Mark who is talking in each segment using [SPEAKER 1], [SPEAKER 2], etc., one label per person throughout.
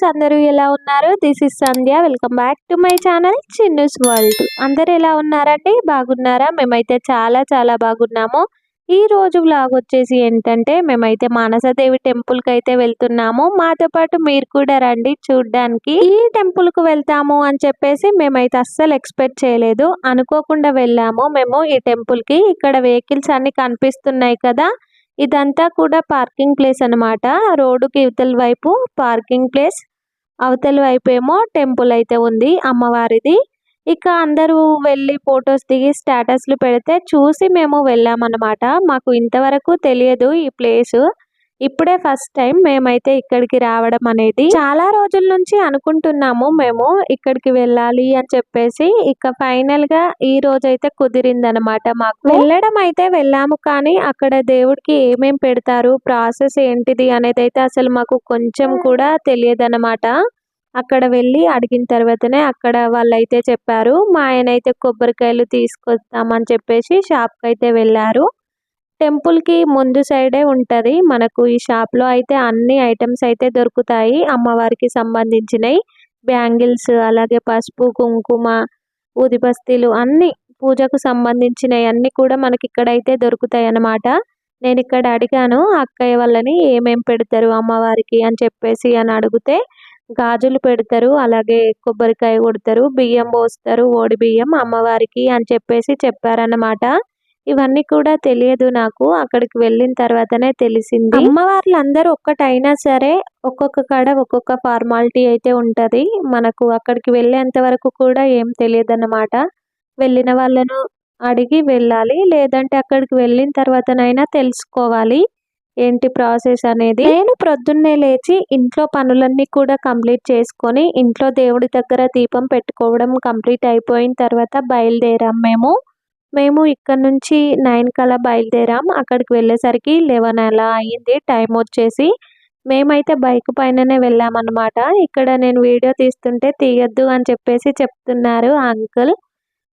[SPEAKER 1] Friends అందరూ ఎలా ఉన్నారు? This is Sandhya welcome back to my channel Chinnu's world అందరు ఎలా ఉన్నారండి? బాగున్నారా? మేమైతే చాలా చాలా బాగున్నాము. ఈ రోజు వ్లాగ్ వచ్చేసి ఏంటంటే మేమైతే మానసదేవి టెంపుల్కి అయితే వెళ్తున్నాము. మాతో పాటు మీరు కూడా రండి చూడ్డానికి. ఈ టెంపుల్కు వెళ్తాము అని చెప్పేసి మేమైతే అస్సలు ఎక్స్పెక్ట్ చేయలేదు. అనుకోకుండా వెళ్ళాము మేము ఈ టెంపుల్కి. ఇక్కడ వెహికల్స్ అన్ని కనిపిస్తున్నాయి కదా. ఇదంతా కూడా పార్కింగ్ ప్లేస్ అన్నమాట. రోడ్డుకి ఇవతల వైపు పార్కింగ్ ప్లేస్ అవతల వైపు ఏమో టెంపుల్ అయితే ఉంది అమ్మవారిది. ఇక అందరూ వెళ్ళి ఫొటోస్ దిగి స్టేటస్లు పెడితే చూసి మేము వెళ్ళామన్నమాట. మాకు ఇంతవరకు తెలియదు ఈ ప్లేస్. ఇప్పుడే ఫస్ట్ టైం మేమైతే ఇక్కడికి రావడం అనేది. చాలా రోజుల నుంచి అనుకుంటున్నాము మేము ఇక్కడికి వెళ్ళాలి అని చెప్పేసి. ఇక ఫైనల్గా ఈ రోజు అయితే కుదిరింది అనమాట మాకు. వెళ్ళడం అయితే వెళ్ళాము కానీ అక్కడ దేవుడికి ఏమేం పెడతారు ప్రాసెస్ ఏంటిది అనేది అయితే అసలు మాకు కొంచెం కూడా తెలియదు అక్కడ వెళ్ళి అడిగిన తర్వాతనే అక్కడ వాళ్ళు అయితే చెప్పారు మా ఆయన అయితే కొబ్బరికాయలు తీసుకొస్తామని చెప్పేసి షాప్కి అయితే వెళ్ళారు. టెంపుల్కి ముందు సైడే ఉంటది. మనకు ఈ షాప్లో అయితే అన్ని ఐటమ్స్ అయితే దొరుకుతాయి. అమ్మవారికి సంబంధించినవి బ్యాంగిల్స్ అలాగే పసుపు కుంకుమ ఊదిబస్తీలు అన్ని పూజకు సంబంధించినవి అన్నీ కూడా మనకి ఇక్కడైతే దొరుకుతాయి అన్నమాట. నేను ఇక్కడ అడిగాను అక్కయ్య వాళ్ళని ఏమేం పెడతారు అమ్మవారికి? అని చెప్పేసి అని అడిగితే గాజులు పెడతారు అలాగే కొబ్బరికాయ కొడతారు బియ్యం పోస్తారు ఓడి బియ్యం అమ్మవారికి అని చెప్పేసి చెప్పారన్నమాట. ఇవన్నీ కూడా తెలియదు నాకు. అక్కడికి వెళ్ళిన తర్వాతనే తెలిసింది. అమ్మవార్లు అందరూ ఒక్కటైనా సరే ఒక్కొక్క కాడ ఒక్కొక్క ఫార్మాలిటీ అయితే ఉంటుంది. మనకు అక్కడికి వెళ్ళేంత వరకు కూడా ఏం తెలియదు అన్నమాట వెళ్ళిన వాళ్ళను అడిగి వెళ్ళాలి. లేదంటే అక్కడికి వెళ్ళిన తర్వాతనైనా తెలుసుకోవాలి. ఏంటి ప్రాసెస్ అనేది? నేను ప్రొద్దున్నే లేచి ఇంట్లో పనులన్నీ కూడా కంప్లీట్ చేసుకొని ఇంట్లో దేవుడి దగ్గర దీపం పెట్టుకోవడం కంప్లీట్ అయిపోయిన తర్వాత బయలుదేరాం మేము. మేము ఇక్కడ నుంచి నైన్ కలా బయలుదేరాం. అక్కడికి వెళ్ళేసరికి లెవెన్ అలా అయ్యింది టైం వచ్చేసి మేమైతే బైక్ పైననే వెళ్ళామన్నమాట. ఇక్కడ నేను వీడియో తీస్తుంటే తీయొద్దు అని చెప్పేసి చెప్తున్నారు అంకుల్.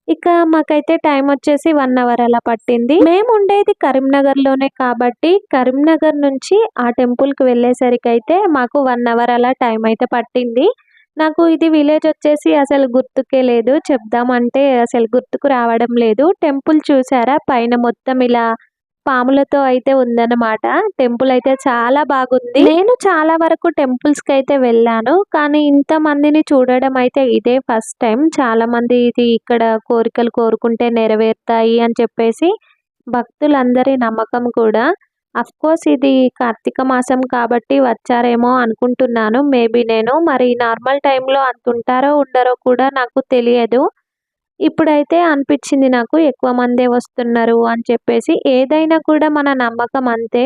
[SPEAKER 1] ఇక మాకైతే టైం వచ్చేసి వన్ అవర్ అలా పట్టింది. మేము ఉండేది కరీంనగర్లోనే కాబట్టి కరీంనగర్ నుంచి ఆ టెంపుల్కి వెళ్ళేసరికి అయితే మాకు వన్ అవర్ అలా టైం అయితే పట్టింది. నాకు ఇది విలేజ్ వచ్చేసి అసలు గుర్తుకే లేదు. చెప్దామంటే అసలు గుర్తుకు రావడం లేదు. టెంపుల్ చూసారా? పైన మొత్తం ఇలా పాములతో అయితే ఉందన్నమాట. టెంపుల్ అయితే చాలా బాగుంది. నేను చాలా వరకు టెంపుల్స్కి అయితే వెళ్ళాను. కానీ ఇంత మందిని చూడడం అయితే ఇదే ఫస్ట్ టైం చాలా మంది ఇది ఇక్కడ కోరికలు కోరుకుంటే నెరవేరుతాయి అని చెప్పేసి భక్తులందరి నమ్మకం కూడా. కోర్స్ ఇది కార్తీక మాసం కాబట్టి వచ్చారేమో అనుకుంటున్నాను. మేబీ నేను మరి నార్మల్ టైంలో అంత ఉంటారో ఉండరో కూడా నాకు తెలియదు. ఇప్పుడైతే అనిపించింది నాకు ఎక్కువ మందే వస్తున్నారు అని చెప్పేసి ఏదైనా కూడా మన నమ్మకం అంతే.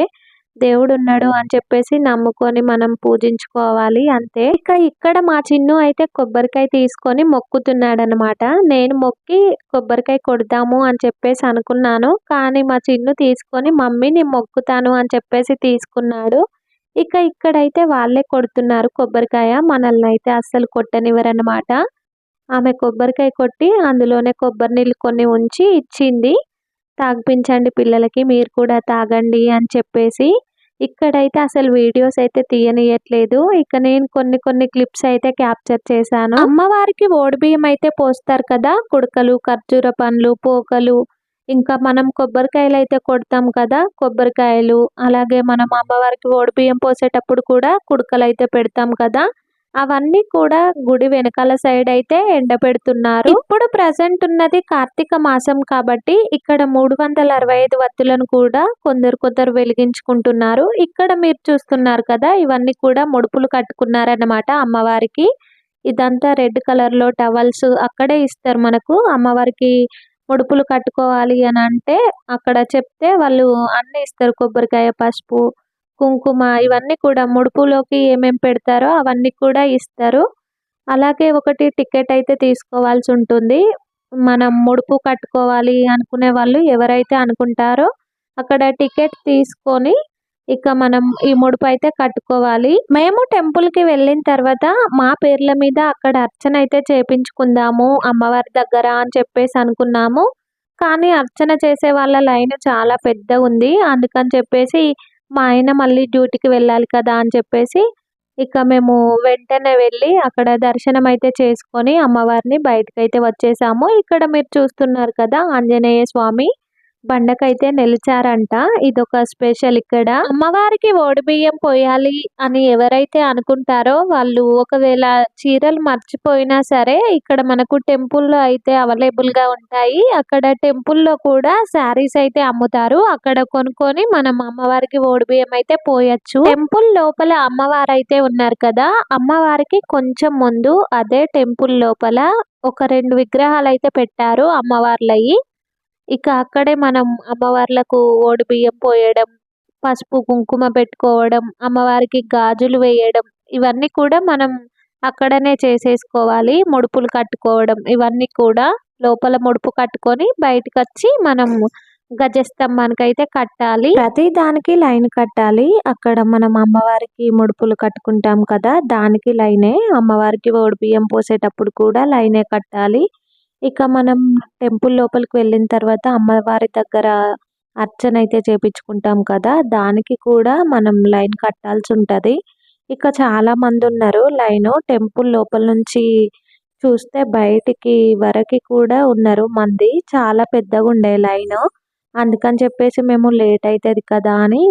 [SPEAKER 1] దేవుడు ఉన్నాడు అని చెప్పేసి నమ్ముకొని మనం పూజించుకోవాలి అంతే. ఇక ఇక్కడ మా చిన్ను అయితే కొబ్బరికాయ తీసుకొని మొక్కుతున్నాడు అనమాట నేను మొక్కి కొబ్బరికాయ కొడదాము అని చెప్పేసి అనుకున్నాను. కానీ మా చిన్ను తీసుకొని మమ్మీ నేను మొక్కుతాను అని చెప్పేసి తీసుకున్నాడు. ఇక ఇక్కడైతే వాళ్ళే కొడుతున్నారు కొబ్బరికాయ. మనల్ని అయితే అస్సలు కొట్టనివ్వరనమాట ఆమె కొబ్బరికాయ కొట్టి అందులోనే కొబ్బరి నీళ్ళు కొన్ని ఉంచి ఇచ్చింది. తాగిపించండి పిల్లలకి మీరు కూడా తాగండి అని చెప్పేసి ఇక్కడైతే అసలు వీడియోస్ అయితే తీయనియట్లేదు. ఇక నేను కొన్ని కొన్ని క్లిప్స్ అయితే క్యాప్చర్ చేశాను. అమ్మవారికి ఓడిబియ్యం అయితే పోస్తారు కదా? కుడకలు ఖర్జూర పండ్లు పోకలు ఇంకా మనం కొబ్బరికాయలు అయితే కొడతాం కదా? కొబ్బరికాయలు అలాగే మనం అమ్మవారికి ఓడిబియ్యం పోసేటప్పుడు కూడా కుడకలు అయితే పెడతాం కదా? అవన్నీ కూడా గుడి వెనకాల సైడ్ అయితే ఎండబెడుతున్నారు ఇప్పుడు ప్రజెంట్ ఉన్నది కార్తీక మాసం కాబట్టి ఇక్కడ మూడు వందల అరవై ఐదు వత్తులను కూడా కొందరు కొందరు వెలిగించుకుంటున్నారు. ఇక్కడ మీరు చూస్తున్నారు కదా ఇవన్నీ కూడా ముడుపులు కట్టుకున్నారన్నమాట అమ్మవారికి. ఇదంతా రెడ్ కలర్లో టవల్స్ అక్కడే ఇస్తారు మనకు. అమ్మవారికి ముడుపులు కట్టుకోవాలి అని అంటే అక్కడ చెప్తే వాళ్ళు అన్ని ఇస్తారు. కొబ్బరికాయ పసుపు కుంకుమ ఇవన్నీ కూడా ముడుపులోకి ఏమేమి పెడతారో అవన్నీ కూడా ఇస్తారు. అలాగే ఒకటి టికెట్ అయితే తీసుకోవాల్సి ఉంటుంది. మనం ముడుపు కట్టుకోవాలి అనుకునే వాళ్ళు ఎవరైతే అనుకుంటారో అక్కడ టికెట్ తీసుకొని ఇక మనం ఈ ముడుపు అయితే కట్టుకోవాలి. మేము టెంపుల్కి వెళ్ళిన తర్వాత మా పేర్ల మీద అక్కడ అర్చన అయితే చేపించుకుందాము అమ్మవారి దగ్గర అని చెప్పేసి అనుకున్నాము. కానీ అర్చన చేసే వాళ్ళ లైన్ చాలా పెద్ద ఉంది అందుకని చెప్పేసి మా ఆయన మళ్ళీ డ్యూటీకి వెళ్ళాలి కదా అని చెప్పేసి ఇక మేము వెంటనే వెళ్ళి అక్కడ దర్శనం అయితే చేసుకొని అమ్మవారిని బయటకైతే వచ్చేసాము. ఇక్కడ మీరు చూస్తున్నారు కదా ఆంజనేయ స్వామి. బండకైతే నిలిచారంట. ఇదొక స్పెషల్ ఇక్కడ. అమ్మవారికి ఓడి బియ్యం పోయాలి అని ఎవరైతే అనుకుంటారో వాళ్ళు ఒకవేళ చీరలు మర్చిపోయినా సరే ఇక్కడ మనకు టెంపుల్లో అయితే అవైలబుల్గా ఉంటాయి. అక్కడ టెంపుల్లో కూడా శారీస్ అయితే అమ్ముతారు. అక్కడ కొనుక్కొని మనం అమ్మవారికి ఓడి బియ్యం అయితే పోయొచ్చు. టెంపుల్ లోపల అమ్మవారు అయితే ఉన్నారు కదా అమ్మవారికి కొంచెం ముందు అదే టెంపుల్ లోపల ఒక రెండు విగ్రహాలు అయితే పెట్టారు అమ్మవార్లయ్యి ఇక అక్కడే మనం అమ్మవార్లకు ఓడి బియ్యం పోయడం పసుపు కుంకుమ పెట్టుకోవడం అమ్మవారికి గాజులు వేయడం ఇవన్నీ కూడా మనం అక్కడనే చేసేసుకోవాలి. ముడుపులు కట్టుకోవడం ఇవన్నీ కూడా లోపల ముడుపు కట్టుకొని బయటకు వచ్చి మనం గజస్తంభానికి అయితే కట్టాలి. ప్రతి దానికి లైన్ కట్టాలి. అక్కడ మనం అమ్మవారికి ముడుపులు కట్టుకుంటాం కదా దానికి లైనే అమ్మవారికి ఓడి బియ్యం పోసేటప్పుడు కూడా లైనే కట్టాలి. ఇక మనం టెంపుల్ లోపలికి వెళ్ళిన తర్వాత అమ్మవారి దగ్గర అర్చన అయితే చేపించుకుంటాం కదా దానికి కూడా మనం లైన్ కట్టాల్సి ఉంటుంది. ఇక చాలా మంది ఉన్నారు లైన్ టెంపుల్ లోపల నుంచి చూస్తే బయటికి వరకు కూడా ఉన్నారు మంది. చాలా పెద్దగా ఉండే లైన్. అందుకని చెప్పేసి మేము లేట్ అవుతుంది కదా అని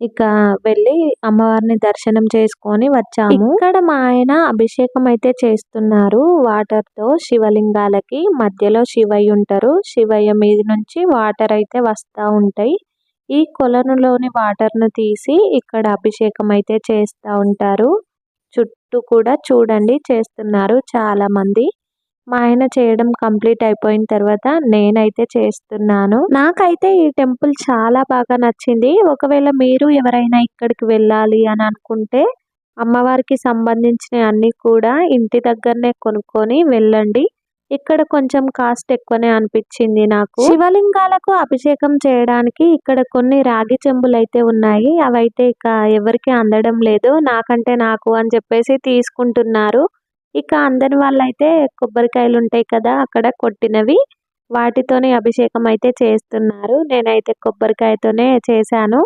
[SPEAKER 1] ఇక వెళ్ళి అమ్మవారిని దర్శనం చేసుకొని వచ్చాము. ఇక్కడ మా ఆయన అభిషేకం అయితే చేస్తున్నారు. వాటర్తో శివలింగాలకి మధ్యలో శివయ్య ఉంటారు. శివయ్య మీద నుంచి వాటర్ అయితే వస్తూ ఉంటాయి. ఈ కొలనులోని వాటర్ను తీసి ఇక్కడ అభిషేకం అయితే చేస్తూ ఉంటారు. చుట్టూ కూడా చూడండి చేస్తున్నారు చాలా మంది మా ఆయన చేయడం కంప్లీట్ అయిపోయిన తర్వాత నేనైతే చేస్తున్నాను. నాకైతే ఈ టెంపుల్ చాలా బాగా నచ్చింది. ఒకవేళ మీరు ఎవరైనా ఇక్కడికి వెళ్ళాలి అని అనుకుంటే అమ్మవారికి సంబంధించిన అన్ని కూడా ఇంటి దగ్గరనే కొనుక్కొని వెళ్ళండి. ఇక్కడ కొంచెం కాస్ట్ ఎక్కువనే అనిపించింది నాకు. శివలింగాలకు అభిషేకం చేయడానికి ఇక్కడ కొన్ని రాగి చెంబులు అయితే ఉన్నాయి. అవైతే ఇక ఎవరికి అందడం లేదు. నాకంటే నాకు అని చెప్పేసి తీసుకుంటున్నారు. ఇక అందని వాళ్ళైతే కొబ్బరికాయలు ఉంటాయి కదా అక్కడ కొట్టినవి. వాటితోనే అభిషేకం అయితే చేస్తున్నారు. నేనైతే కొబ్బరికాయతోనే చేశాను.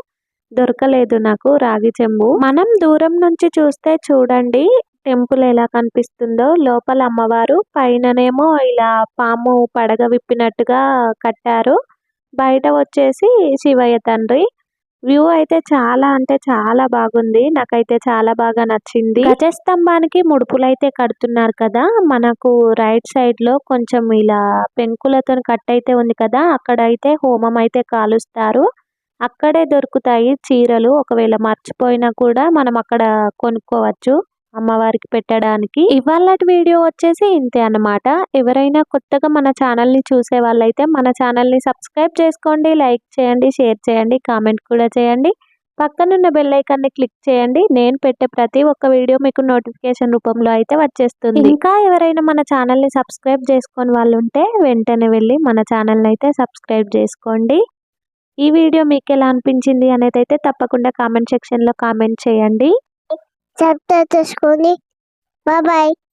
[SPEAKER 1] దొరకలేదు నాకు రాగి చెంబు. మనం దూరం నుంచి చూస్తే చూడండి టెంపుల్ ఎలా కనిపిస్తుందో. లోపల అమ్మవారు పైననేమో ఇలా పాము పడగ విప్పినట్టుగా కట్టారు. బయట వచ్చేసి శివయ్య తండ్రి. వ్యూ అయితే చాలా అంటే చాలా బాగుంది. నాకైతే చాలా బాగా నచ్చింది. గజస్తంభానికి ముడుపులు అయితే కడుతున్నారు కదా. మనకు రైట్ సైడ్లో కొంచెం ఇలా పెంకులతో కట్ అయితే ఉంది కదా. అక్కడ అయితే హోమం అయితే కాలుస్తారు. అక్కడే దొరుకుతాయి చీరలు. ఒకవేళ మర్చిపోయినా కూడా మనం అక్కడ కొనుక్కోవచ్చు. అమ్మవారికి పెట్టడానికి. ఇవాళ వీడియో వచ్చేసి ఇంతే అన్నమాట. ఎవరైనా కొత్తగా మన ఛానల్ని చూసే వాళ్ళైతే మన ఛానల్ని సబ్స్క్రైబ్ చేసుకోండి లైక్ చేయండి షేర్ చేయండి కామెంట్ కూడా చేయండి. పక్కనున్న బెల్ క్లిక్ చేయండి. నేను పెట్టే ప్రతి ఒక్క వీడియో మీకు నోటిఫికేషన్ రూపంలో అయితే వచ్చేస్తుంది. ఇంకా ఎవరైనా మన ఛానల్ని సబ్స్క్రైబ్ చేసుకొని వాళ్ళు ఉంటే వెంటనే వెళ్ళి మన ఛానల్ని అయితే సబ్స్క్రైబ్ చేసుకోండి. ఈ వీడియో మీకు ఎలా అనిపించింది అనేది అయితే తప్పకుండా కామెంట్ సెక్షన్లో కామెంట్ చేయండి.
[SPEAKER 2] チャプターとしに。バイバイ。